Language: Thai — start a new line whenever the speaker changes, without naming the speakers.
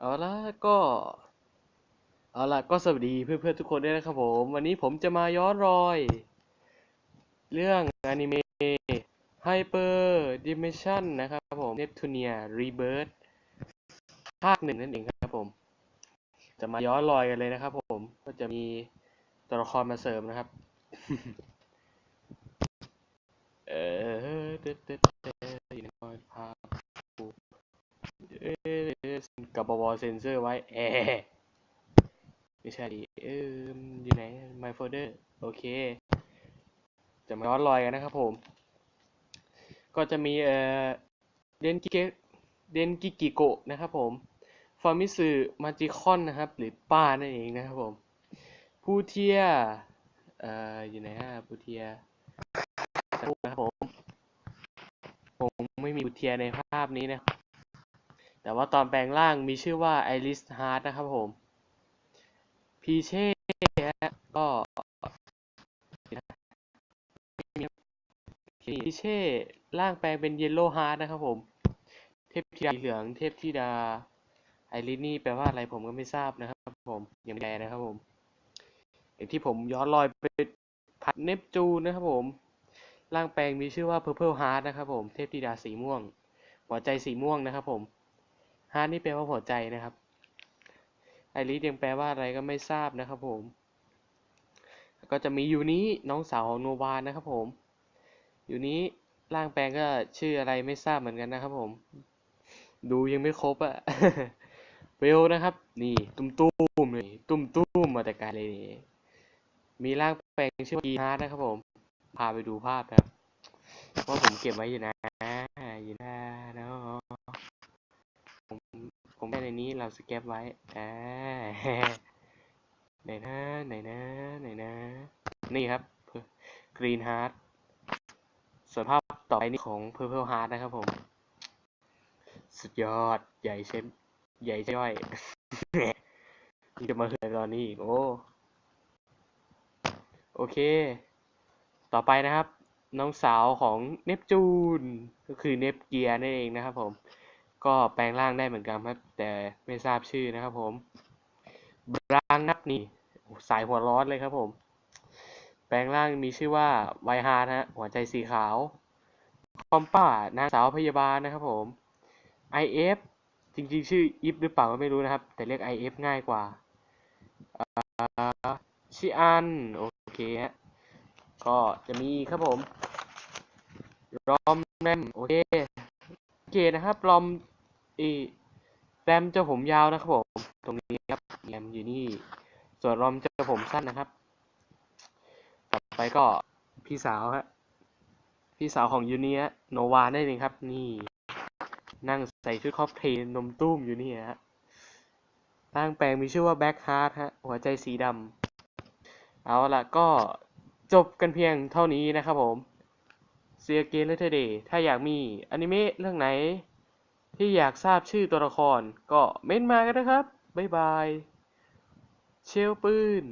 เอาละก็ เอาละก็สวัสดีเพื่อนๆทุกคนด้วยนะครับผม วันนี้ผมจะมาย้อนรอย เรื่องอนิเมะ Hyper Dimension นะครับผม Neptunia Rebirth ภาคหนึ่งนั่นเองครับผม จะมาย้อนรอยกันเลยนะครับผม ก็จะมีตัวละครมาเสริมนะครับ เออเด็ดเด็ดเด็ดอยู่ในคอยภาพกูเออ กับบวเซนเซอร์ไว้แอไม่ใช่ดิเอออยู่ไหน my folder โอเค จะมาย้อนรอยกันนะครับผม ก็จะมีเอ่อเดนกิเกเดนกิกิโกะนะครับผมฟอร์มิสึมาจิคอนนะครับ หรือป้านั่นเองนะครับผมผู้เทียเอ่ออยู่ไหนฮะผู้เทียสักนะครับผม ผมไม่มีผู้เทียในภาพนี้นะ แต่ว่าตอนแปลงร่างมีชื่อว่าไอริสฮาร์ดนะครับผมพีเช่ก็พีเช่ร่างแปลงเป็นเยลโล่ฮาร์ดนะครับผม เทพธิดาเหลืองเทพธิดาไอริสนี่แปลว่าอะไรผมก็ไม่ทราบนะครับผมยังไม่แปลนะครับผมอย่างที่ผมย้อนรอยไปผัดเนปจูนนะครับผมร่างแปลงมีชื่อว่า Purple Heart นะครับผม เทพธิดาสีม่วง หัวใจสีม่วงนะครับผม Heart นี่แปลว่าหัวใจนะครับ ไอริสยังแปลว่าอะไรก็ไม่ทราบนะครับผม ก็จะมียูนี้น้องสาวของโนวานะครับผมยูนี้ร่างแปลงก็ชื่ออะไรไม่ทราบเหมือนกันนะครับผม ดูยังไม่ครบอะเวลนะครับ นี่ ตุ้มตุ้มเลยตุ้มตุ้มมาแต่ไกลเลยนี่มีร่างแปลงชื่อกีฮาร์ดนะครับผม พาไปดูภาพนะครับว่าผมเก็บไว้อยู่นะอยู่นะเนาะ ผมได้ในนี้เราสแกปไว้อ่าไหนนะไหนนะไหนนะ นี่ครับ Green Heart ส่วนภาพต่อไปนี่ของ Purple Heart นะครับผม สุดยอดใหญ่เช่นใหญ่ย่อยนี่จะมาเหือตอนนี้อีก โอ้ โอเค ต่อไปนะครับ น้องสาวของเนปจูน ก็คือเนปเกียร์นั่นเองนะครับผม ก็แปลงร่างได้เหมือนกันครับ แต่ไม่ทราบชื่อนะครับผมบรางนับนี่สายหัวร้อนเลยครับผม แปลงร่างมีชื่อว่าไวฮาร์ฮะหัวใจสีขาวคอมป้านางสาวพยาบาลนะครับผม IF จริงๆ ชื่ออิฟหรือเปล่าก็ไม่รู้นะครับ แต่เรียก IF ง่ายกว่าชิอัน โอเคฮะ ก็จะมีครับผมรอมแรมโอเคโอเคนะครับรอม อีแรมเจ้าผมยาวนะครับผม ตรงนี้ครับแรมอยู่นี่ ส่วนรอมเจ้าผมสั้นนะครับ ต่อไปก็พี่สาวฮะ พี่สาวของยูเนียโนวาได้เองครับ นี่ นั่งใส่ชุดคอสเพลย์นมตุ้มอยู่นี่ฮะร่างแปลงมีชื่อว่าแบ็คฮาร์ดฮะ หัวใจสีดำ เอาละก็จบกันเพียงเท่านี้นะครับผมเซียเกนเลเทเดย์ถ้าอยากมีอนิเมะเรื่องไหน ที่อยากทราบชื่อตัวละครก็เม้นมากันนะครับ บ๊ายบาย เชลปืน